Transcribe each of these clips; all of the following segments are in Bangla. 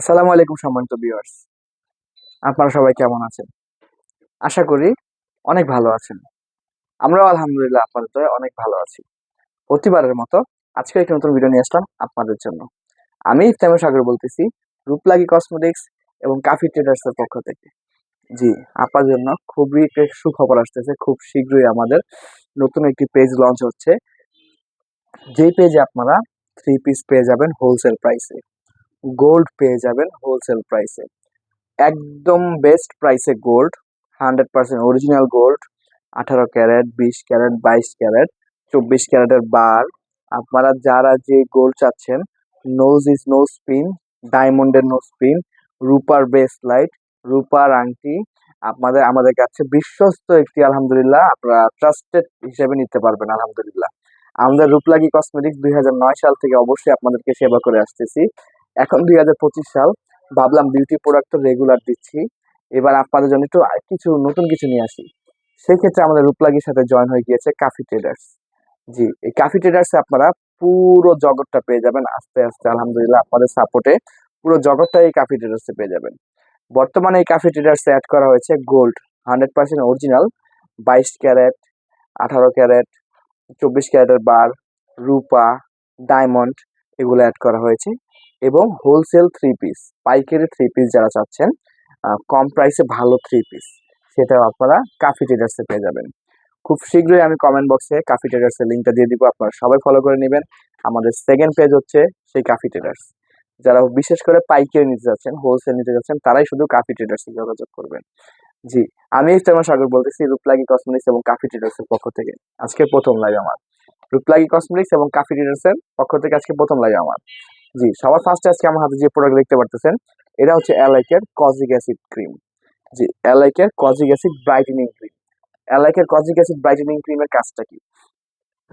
আসসালামু আলাইকুম সম্মানিত ভিউয়ার্স আপনারা সবাই কেমন আছেন? আশা করি অনেক ভালো আছেন। আমরাও আলহামদুলিল্লাহ আপাতত অনেক ভালো আছি। প্রতিবারের মতো আজকে একটি নতুন ভিডিও নিয়ে আসলাম আপনাদের জন্য। আমি ইফতামে সাগর বলতেছি, রূপলাগি কসমেটিক্স এবং কাফি ট্রেডার্স এর পক্ষ থেকে। জি আপনার জন্য খুবই সুখবর আসতেছে, খুব শীঘ্রই আমাদের নতুন একটি পেজ লঞ্চ হচ্ছে। যেই পেজে আপনারা থ্রি পিস পেয়ে যাবেন হোলসেল প্রাইসে গোল্ড পেয়ে যাবেন হোলসেল প্রাইসে একদম বেস্ট প্রাইসে gold hundred percent original gold আঠারো ক্যারেট বিশ ক্যারেট বাইশ ক্যারেট চব্বিশ ক্যারেটের বার আপনারা যারা যে গোল্ড চাচ্ছেন নোজ ইজ নো স্পিন ডায়মন্ডের নো স্পিন রূপার লাইট রূপার আংটি, আপনাদের, আমাদের কাছে বিশ্বস্ত একটি, আলহামদুলিল্লাহ, আপনারা ট্রাস্টেড হিসেবে নিতে পারবেন, আলহামদুলিল্লাহ। আমাদের রূপলাগি কসমেটিক্স দুই সাল থেকে অবশ্যই আপনাদেরকে সেবা করে আসতেছি। এখন দুই হাজার পঁচিশ সাল, ভাবলাম বিউটি প্রোডাক্ট তো রেগুলার দিচ্ছি। এবার আপনাদের জন্য একটু কিছু নতুন কিছু নিয়ে আসি। সেই ক্ষেত্রে আমাদের রূপলাগির সাথে জয়েন হয়ে গিয়েছে কাফি ট্রেডার্স জি, এই কাফি ট্রেডার্সে আপনারা পুরো জগৎটা পেয়ে যাবেন। আস্তে আস্তে, আলহামদুলিল্লাহ, আপনাদের সাপোর্টে পুরো জগৎটা এই কাফি ট্রেডার্সে পেয়ে যাবেন। বর্তমানে এই কাফি ট্রেডার্সে অ্যাড করা হয়েছে গোল্ড হান্ড্রেড পার্সেন্ট অরিজিনাল বাইশ ক্যারেট, আঠারো ক্যারেট, চব্বিশ ক্যারেটের বার, রূপা ডায়মন্ড এগুলো অ্যাড করা হয়েছে। এবং হোলসেল থ্রি পিস পাইকারি থ্রি পিস যারা চাচ্ছেন কম প্রাইসে ভালো থ্রি পিস সেটাও আপনারা কাফি ট্রেডার্সে পেয়ে যাবেন। খুব শীঘ্রই আমি কমেন্ট বক্সে কাফি ট্রেডার্সের লিঙ্কটা দিয়ে দিব, আপনারা সবাই ফলো করে নেবেন। আমাদের সেকেন্ড পেজ হচ্ছে সেই কাফি ট্রেডার্স যারা বিশেষ করে পাইকারি নিতে যাচ্ছেন হোলসেল নিতে যাচ্ছেন, তারাই শুধু কাফি ট্রেডার্সে যোগাযোগ করবেন। জি, আমি ইফতার সাগর বলতেছি, রূপলাগি কসমেটিক্স এবং কাফি ট্রেডার্সের পক্ষ থেকে। আজকে প্রথম লাইভ আমার। রূপলাগি কসমেটিক্স এবং কাফি ট্রেডার্সের পক্ষ থেকে আজকে প্রথম লাইভ আমার। জি, সবার ফার্স্টে আজকে আমার হাতে যে প্রোডাক্ট দেখতে পারতেছেন, এটা হচ্ছে অ্যালাইকের কজিক অ্যাসিড ক্রিম জি অ্যালাইকের কজিক অ্যাসিড ব্রাইটেনিং ক্রিম অ্যালাইকের কজিক অ্যাসিড ব্রাইটেনিং ক্রিমের কাজটা কি?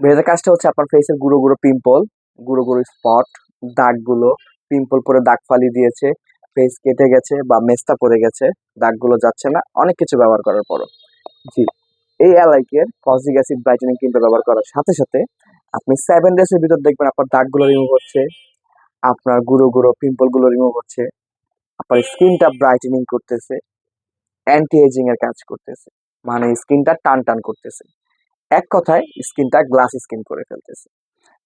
এটার কাজটা হচ্ছে আপনার ফেসের গুঁড়ো গুঁড়ো পিম্পল গুঁড়ো গুঁড়ো স্পট দাগগুলো পিম্পল পরে দাগ ফালি দিয়েছে ফেস কেটে গেছে বা মেস্তা পড়ে গেছে, দাগগুলো যাচ্ছে না, অনেক কিছু ব্যবহার করার পরও। জি, এই অ্যালাইকের কজিক অ্যাসিড ব্রাইটেনিং ক্রিমটা ব্যবহার করার সাথে সাথে আপনি সেভেন ডেজের ভিতর দেখবেন আপনার দাগগুলো রিমুভ হচ্ছে আপনার গুঁড়ো গুঁড়ো পিম্পলগুলো রিমুভ হচ্ছে, আপনার স্কিনটা ব্রাইটেনিং করতেছে অ্যান্টি এজিং এর কাজ করতেছে মানে স্কিনটা টান টান করতেছে। এক কথায় স্কিনটা গ্লাস স্কিন করে ফেলতেছে।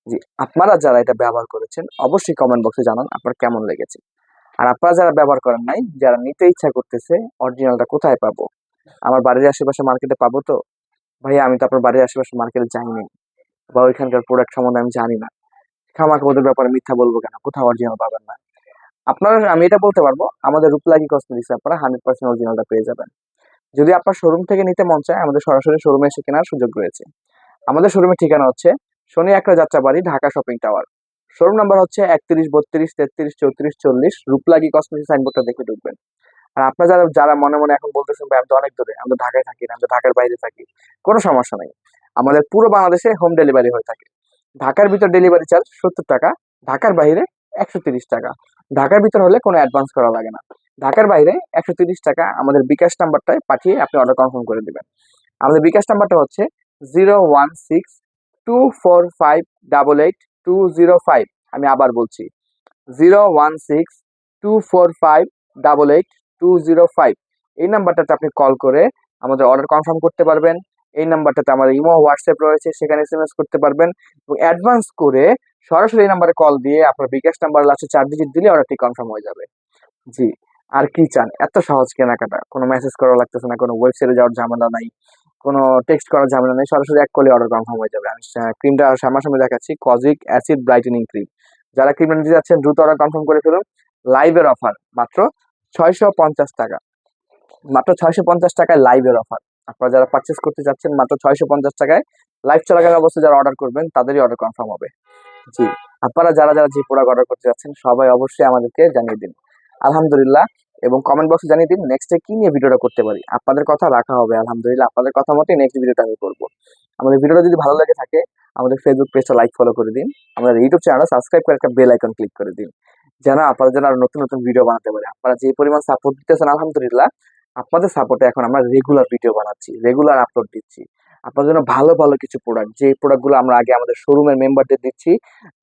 জি, আপনারা যারা এটা ব্যবহার করেছেন, অবশ্যই কমেন্ট বক্সে জানান আপনার কেমন লেগেছে। আর আপনারা যারা ব্যবহার করেন নাই, যারা নিতে ইচ্ছা করতেছে অরিজিনালটা কোথায় পাবো? আমার বাড়ির আশেপাশে মার্কেটে পাবো তো? ভাই আমি তো আপনার বাড়ির আশেপাশে মার্কেটে যাইনি। বা ওইখানকার প্রোডাক্ট সম্বন্ধে আমি জানি না। খামাখা ওদের ব্যাপারে মিথ্যা বলব কেন? কোথাও অরিজিনাল পাবেন না। আপনারা, আমি এটা বলতে পারব, আমাদের রূপলাগি কসমেটিক্স আপনারা হান্ড্রেড পার্সেন্ট অরিজিনালটা পেয়ে যাবেন। যদি আপনার শোরুম থেকে নিতে মন চায়, আমাদের সরাসরি শোরুমে এসে কেনার সুযোগ রয়েছে। আমাদের শোরুমের ঠিকানা হচ্ছে শনি একটা Jatrabari, Dhaka shopping tower showroom number হচ্ছে একত্রিশ, বত্রিশ, তেত্রিশ, চৌত্রিশ, চল্লিশ। রূপলাগি কসমেটিক্স সাইনবোর্ডটা দেখে ঢুকবেন। আর আপনারা যারা যারা মনে মনে এখন বলতেছেন, ভাই, আমি তো অনেক দূরে আমরা ঢাকায় থাকি না, আমি তো ঢাকার বাইরে থাকি। কোনো সমস্যা নেই। আমাদের পুরো বাংলাদেশে হোম ডেলিভারি হয়ে থাকে। ঢাকার ভিতর ডেলিভারি চার্জ সত্তর টাকা, ঢাকার বাইরে একশো টাকা। ঢাকার ভিতর হলে কোনো অ্যাডভান্স করা লাগে না। ঢাকার বাইরে একশো টাকা আমাদের বিকাশ নাম্বারটায় পাঠিয়ে আপনি অর্ডার কনফার্ম করে দেবেন। আমাদের বিকাশ নাম্বারটা হচ্ছে zero one six two four five double eight two zero five আমি আবার বলছি zero one six two four five double eight two zero five এই নাম্বারটাতে আপনি কল করে আমাদের অর্ডার কনফার্ম করতে পারবেন। এই নাম্বারটাতে আমাদের ইমো, হোয়াটসঅ্যাপ রয়েছে, সেখানে এস করতে পারবেন। এবং অ্যাডভান্স করে সরাসরি এই নাম্বারে কল দিয়ে আপনার বিকাশ নাম্বার লাস্টে চার ডিজিট দিলে অর্ডারটি কনফার্ম হয়ে যাবে। জি, আর কি চান? এত সহজ কেনাকাটা। কোনো মেসেজ করা লাগতেছে না, কোনো ওয়েবসাইটে যাওয়ার ঝামেলা নাই, কোনো টেক্সট করার ঝামেলা নেই, সরাসরি এক কলে অর্ডার কনফার্ম হয়ে যাবে। আমি ক্রিমটা সামনাসামনি দেখাচ্ছি কজিক অ্যাসিড ব্রাইটেনিং ক্রিম যারা ক্রিমটা নিতে যাচ্ছেন, দ্রুত অর্ডার কনফার্ম করে ফেলুন। লাইভের অফার মাত্র ছয়শো পঞ্চাশ টাকা। মাত্র ছয়শো পঞ্চাশ টাকায় লাইভের অফার আপনারা যারা পারচেস করতে চাচ্ছেন মাত্র ছয়শো পঞ্চাশ টাকায় লাইভ চলাকালীন অবস্থায় যারা অর্ডার করবেন, তাদেরই অর্ডার কনফার্ম হবে। জি, আপনারা যারা যারা যে প্রোডাক্ট অর্ডার করতে যাচ্ছেন, সবাই অবশ্যই আমাদেরকে জানিয়ে দিন। আলহামদুলিল্লাহ, এবং কমেন্ট বক্সে জানিয়ে দিন নেক্সটে কি নিয়ে ভিডিওটা করতে পারি। আপনাদের কথা রাখা হবে, আলহামদুলিল্লাহ। আপনাদের কথা মতোই নেক্সট ভিডিওটা আমি করব। আমাদের ভিডিওটা যদি ভালো লাগে থাকে, আমাদের ফেসবুক পেজটা লাইক ফলো করে দিন। আমাদের ইউটিউব চ্যানেল সাবস্ক্রাইব করে একটা বেল আইকন ক্লিক করে দিন। যেন আপনারা যেন আরও নতুন নতুন ভিডিও বানাতে পারে। আপনারা যে পরিমাণ সাপোর্ট দিতেছেন, আলহামদুলিল্লাহ আপনাদের সাপোর্টে এখন আমরা রেগুলার ভিডিও বানাচ্ছি রেগুলার আপলোড দিচ্ছি। আপনার জন্য ভালো ভালো কিছু প্রোডাক্ট যে প্রোডাক্টগুলো আমরা আগে আমাদের শোরুমের মেম্বারদের দিচ্ছি,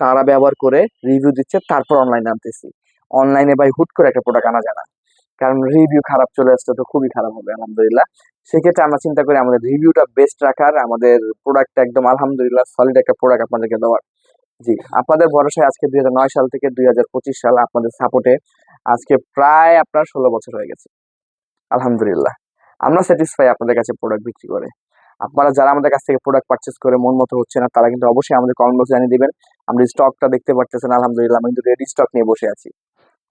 তারা ব্যবহার করে রিভিউ দিচ্ছে, তারপর অনলাইনে আনতেছি। অনলাইনে ভাই হুট করে একটা প্রোডাক্ট আনা যায় কারণ রিভিউ খারাপ চলে আসছে তো খুবই খারাপ হবে, আলহামদুলিল্লাহ। সেক্ষেত্রে আমরা চিন্তা করি আমাদের রিভিউটা বেস্ট রাখার, আমাদের প্রোডাক্টটা একদম আলহামদুলিল্লাহ সলিড একটা প্রোডাক্ট আপনাদেরকে দেওয়ার। জি, আপনাদের ভরসায় আজকে দুই সাল থেকে দুই হাজার পঁচিশ সাল আপনাদের সাপোর্টে আজকে প্রায় আপনার ষোলো বছর হয়ে গেছে। আলহামদুলিল্লাহ। আমরা স্যাটিসফাই আপনাদের কাছে প্রোডাক্ট বিক্রি করে। আপনারা যারা আমাদের কাছ থেকে প্রোডাক্ট পারচেস করে মন মতো হচ্ছে না, তারা কিন্তু অবশ্যই আমাদের কমেন্ট বক্সে জানিয়ে দিবেন। আমরা স্টকটা দেখতে পারতেছেন, আলহামদুলিল্লাহ আমরা কিন্তু রেডি স্টক নিয়ে বসে আছি।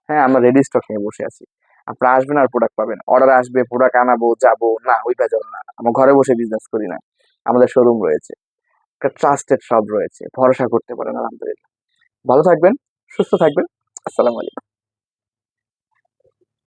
হ্যাঁ আমরা রেডি স্টক নিয়ে বসে আছি। আপনারা আসবেন আর প্রোডাক্ট পাবেন। অর্ডার আসবে প্রোডাক্ট আনাবো, যাব, না, ওই ভেজাল না। আমরা ঘরে বসে বিজনেস করি না। আমাদের শোরুম রয়েছে। একটা ট্রাস্টেড সব রয়েছে। ভরসা করতে পারেন, আলহামদুলিল্লাহ। ভালো থাকবেন, সুস্থ থাকবেন। আসসালামু আলাইকুম।